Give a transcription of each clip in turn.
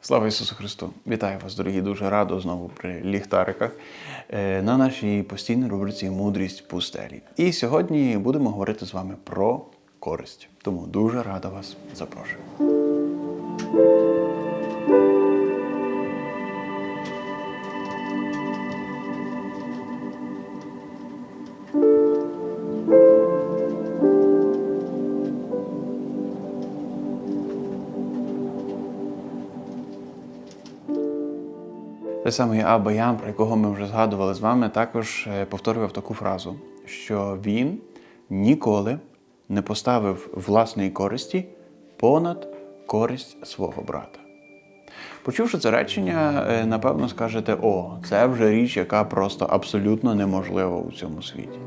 Слава Ісусу Христу! Вітаю вас, дорогі, дуже радо знову при ліхтариках е, на нашій постійній рубриці Мудрість пустелі. І сьогодні будемо говорити з вами про користь. Тому дуже рада вас запрошую. Той самий Аба Ян, про якого ми вже згадували з вами, також е, повторював таку фразу, що він ніколи не поставив власної користі понад користь свого брата. Почувши це речення, е, напевно скажете: о, це вже річ, яка просто абсолютно неможлива у цьому світі.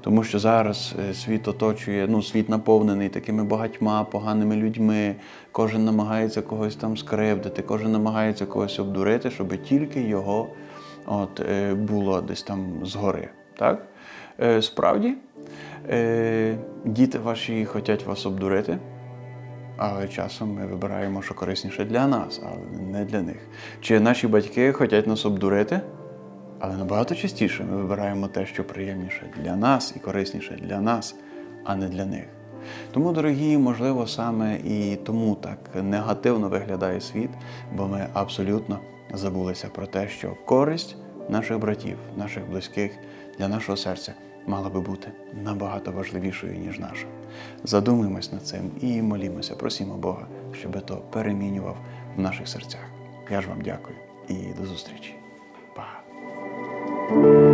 Тому що зараз е, світ оточує, ну, світ наповнений такими багатьма поганими людьми, кожен намагається когось там скривдити, кожен намагається когось обдурити, щоб тільки його от, е, було десь там згори. Так? Е, Справді, діти ваші хочуть вас обдурити. Але часом ми вибираємо, що корисніше для нас, але не для них. Чи наші батьки хочуть нас обдурити, але набагато частіше ми вибираємо те, що приємніше для нас і корисніше для нас, а не для них. Тому, дорогі, можливо, саме і тому так негативно виглядає світ, бо ми абсолютно забулися про те, що користь наших братів, наших близьких для нашого серця мала би бути набагато важливішою, ніж наша. Задумаємось над цим і молімося, просімо Бога, щоб то перемінював в наших серцях. Я ж вам дякую і до зустрічі. thank you